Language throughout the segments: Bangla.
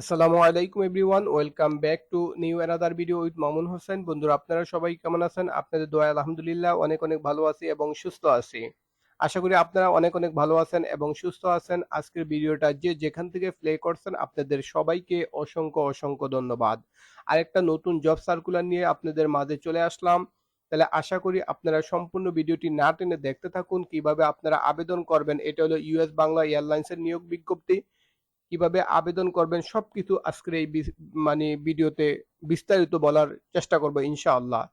আসসালামু আলাইকুম everyone, welcome back to new another video with Mamun Hossain. বন্ধুরা, আপনারা সবাই কেমন আছেন? আপনাদের দোয়া আলহামদুলিল্লাহ, অনেক অনেক ভালো আছি এবং সুস্থ আছি। আশা করি আপনারা অনেক অনেক ভালো আছেন এবং সুস্থ আছেন। আজকের ভিডিওটা যে যেখান থেকে প্লে করছেন, আপনাদের সবাইকে অসংখ্য অসংখ্য ধন্যবাদ। আরেকটা নতুন জব সার্কুলার নিয়ে আপনাদের মাঝে চলে আসলাম। তাহলে আশা করি আপনারা সম্পূর্ণ ভিডিওটি না টেনে দেখতে থাকুন। কীভাবে আপনারা আবেদন করবেন, এটা হলো ইউএস বাংলা এয়ারলাইন্সের নিয়োগ বিজ্ঞপ্তি। কীভাবে আবেদন করবেন, সবকিছু আজকের এই মানে ভিডিওতে বিস্তারিত বলার চেষ্টা করব ইনশাআল্লাহ।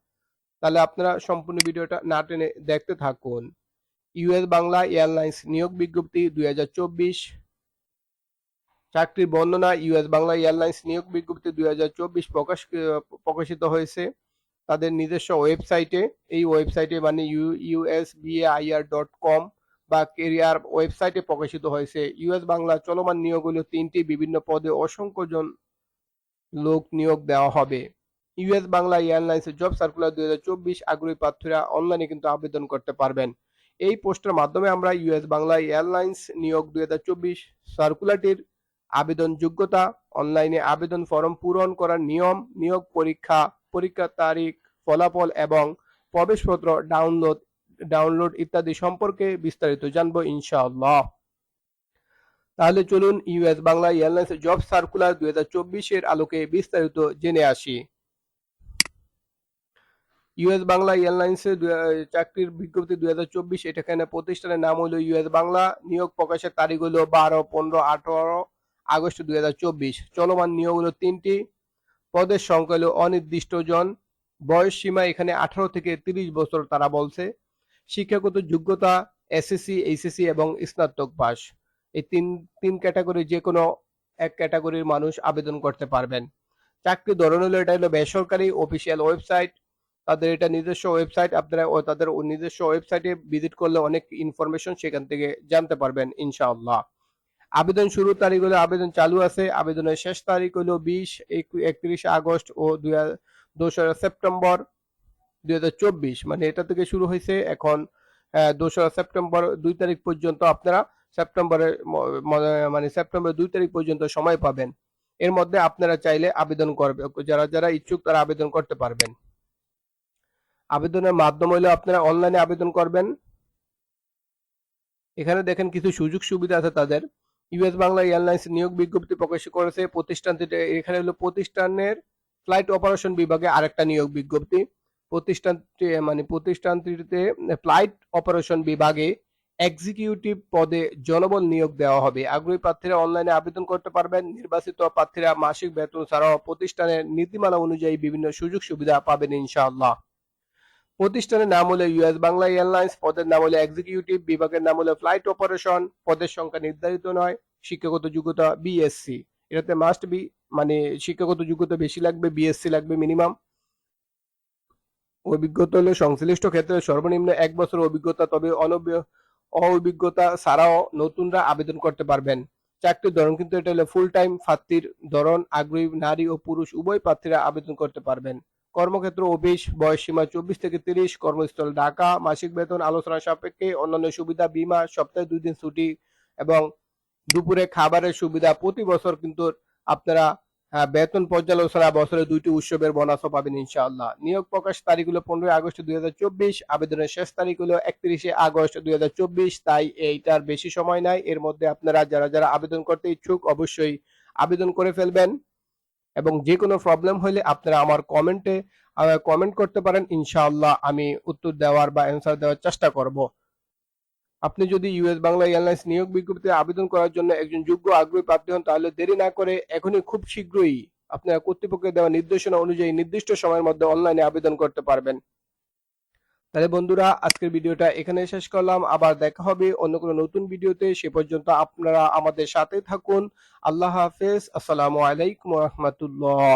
তাহলে আপনারা সম্পূর্ণ ভিডিওটা না টেনে দেখতে থাকুন। ইউএস বাংলা এয়ারলাইন্স নিয়োগ বিজ্ঞপ্তি দুই হাজার চব্বিশ। চাকরির বর্ণনা, ইউএস বাংলা এয়ারলাইন্স নিয়োগ বিজ্ঞপ্তি দুই হাজার চব্বিশ প্রকাশ, প্রকাশিত হয়েছে তাদের নিজস্ব ওয়েবসাইটে। এই ওয়েবসাইটে মানে ইউ ইউএসবিআইআর ডট কম বা কেরিয়ার ওয়েবসাইটে প্রকাশিত হয়েছে। ইউএস বাংলা চলমান নিয়োগ হলো তিনটি। বিভিন্ন পদে অসংখ্য জন লোক নিয়োগ দেওয়া হবে। US Bangla airlines job circular দুই হাজার চব্বিশ আগ্রহী প্রার্থীরা অনলাইনে কিন্তু আবেদন করতে পারবেন। এই পোস্টের মাধ্যমে আমরা ইউএস বাংলা এয়ারলাইন্স নিয়োগ দুই হাজার চব্বিশ সার্কুলারটির আবেদন যোগ্যতা অনলাইনে আবেদন ফর্ম পূরণ করার নিয়ম, নিয়োগ পরীক্ষা, পরীক্ষার তারিখ, ফলাফল এবং প্রবেশপত্র ডাউনলোড ডাউনলোড ইত্যাদি সম্পর্কে বিস্তারিত জানব ইনশাআল্লাহ। তাহলে চলুন US Bangla airlines job circular দুই চব্বিশের আলোকে বিস্তারিত জেনে আসি। ইউএস বাংলা এয়ারলাইন্সের চাকরির বিজ্ঞপ্তি দুই হাজার চব্বিশ, এটা এখানে প্রতিষ্ঠানের নাম হলো ইউএস বাংলা, নিয়োগ প্রকাশের তারিখ হলো বারো, পনেরো, আঠারো আগস্ট দুই হাজার চব্বিশ। চলমান নিয়োগ হলো তিনটি, পদের সংখ্যা হলো অনির্দিষ্ট জন বয়স সীমা এখানে আঠারো থেকে তিরিশ বছর তারা বলছে। শিক্ষাগত যোগ্যতা এসএসসি এইচএসসি এবং স্নাতক পাস। এই তিন তিন ক্যাটাগরি যে কোনো এক ক্যাটাগরির মানুষ আবেদন করতে পারবেন। চাকরি ধরন হলো, এটা হলো বেসরকারি অফিসিয়াল ওয়েবসাইট তাদের এটা নিজস্ব ওয়েবসাইট আপনারা তাদের নিজস্ব ওয়েবসাইটে ভিজিট করলে অনেক ইনফরমেশন সেখান থেকে জানতে পারবেন, ইনশাআল্লাহ। আবেদন শুরুর তারিখ হলো, আবেদন চালু আছে। আবেদনের শেষ তারিখ হলো বিশ, একত্রিশ আগস্ট ও দুই দোসরা সেপ্টেম্বর। দুই হাজার চব্বিশ। মানে এটা থেকে শুরু হয়েছে এখন দোসরা সেপ্টেম্বর দুই তারিখ পর্যন্ত আপনারা সেপ্টেম্বরের মানে সেপ্টেম্বর দুই তারিখ পর্যন্ত সময় পাবেন। এর মধ্যে আপনারা চাইলে আবেদন করবে, যারা যারা ইচ্ছুক তারা আবেদন করতে পারবেন। আবেদনের মাধ্যম হলো আপনারা অনলাইনে আবেদন করবেন। এখানে দেখেন কিছু সুযোগ সুবিধা আছে তাদের। ইউএস বাংলা এয়ারলাইন্স নিয়োগ বিজ্ঞপ্তি প্রকাশ করেছে প্রতিষ্ঠানটি এখানে হলো প্রতিষ্ঠানের ফ্লাইট অপারেশন বিভাগে আরেকটা নিয়োগ বিজ্ঞপ্তি। প্রতিষ্ঠানটি মানে প্রতিষ্ঠানটিতে ফ্লাইট অপারেশন বিভাগে এক্সিকিউটিভ পদে জনবল নিয়োগ দেওয়া হবে। আগ্রহী প্রার্থীরা অনলাইনে আবেদন করতে পারবেন। নির্বাচিত প্রার্থীরা মাসিক বেতন ছাড়াও প্রতিষ্ঠানের নীতিমালা অনুযায়ী বিভিন্ন সুযোগ সুবিধা পাবেন ইনশাআল্লাহ। প্রতিষ্ঠানের নাম হলো ইউএস বাংলা এয়ারলাইন্স, পদের নাম হলো এক্সিকিউটিভ, বিভাগের নাম হলো ফ্লাইট অপারেশন, পদের সংখ্যা নির্ধারিত নয়, শিক্ষাগত যোগ্যতা বিএসসি। এটাতে মাস্ট বি মানে শিক্ষাগত যোগ্যতা বেশি লাগবে, বিএসসি লাগবে মিনিমাম অভিজ্ঞতা হলো সংশ্লিষ্ট ক্ষেত্রে সর্বনিম্ন এক বছর অভিজ্ঞতা, তবে অভিজ্ঞতা ছাড়াও নতুনরা আবেদন করতে পারবেন। চাকরির ধরন, কিন্তু এটা হলো ফুল টাইম প্রার্থীর ধরন, আগ্রহী নারী ও পুরুষ, উভয় প্রার্থীরা আবেদন করতে পারবেন। কর্মক্ষেত্র অফিস বয়স সীমা চব্বিশ থেকে তিরিশ, কর্মস্থল ঢাকা, মাসিক বেতন, আলোচনা সাপেক্ষে অন্যান্য সুবিধা, বিমা, সপ্তাহে দুই দিন ছুটি এবং দুপুরে খাবারের সুবিধা, প্রতি বছর কিন্তু আপনারা বেতন পর্যালোচনা বছরে দুইটি উৎসবের বোনাসও পাবেন ইনশাআল্লাহ। নিয়োগ প্রকাশ তারিখ হলো পনেরোই আগস্ট দু হাজার চব্বিশ, আবেদনের শেষ তারিখ হলো একত্রিশে আগস্ট দু হাজার চব্বিশ, তাই এইটার বেশি সময় নাই। এর মধ্যে আপনারা যারা যারা আবেদন করতে ইচ্ছুক অবশ্যই আবেদন করে ফেলবেন। এবং যে কোনো প্রবলেম হলে আপনারা আমার কমেন্টে কমেন্ট করতে পারেন। ইনশাআল্লাহ আমি উত্তর দেওয়ার বা অ্যান্সার দেওয়ার চেষ্টা করব। আপনি যদি ইউএস বাংলা এয়ারলাইন্স নিয়োগ বিজ্ঞপ্তিতে আবেদন করার জন্য একজন যোগ্য আগ্রহী প্রার্থী হন, তাহলে দেরি না করে এখনই খুব শীঘ্রই আপনারা কর্তৃপক্ষের দেওয়া নির্দেশনা অনুযায়ী নির্দিষ্ট সময়ের মধ্যে অনলাইনে আবেদন করতে পারবেন। তাহলে বন্ধুরা, আজকের ভিডিওটা এখানে শেষ করলাম। আবার দেখা হবে অন্য কোনো নতুন ভিডিওতে। সে পর্যন্ত আপনারা আমাদের সাথে থাকুন। আল্লাহ হাফেজ। আসসালামু আলাইকুম রহমতুল্লাহ।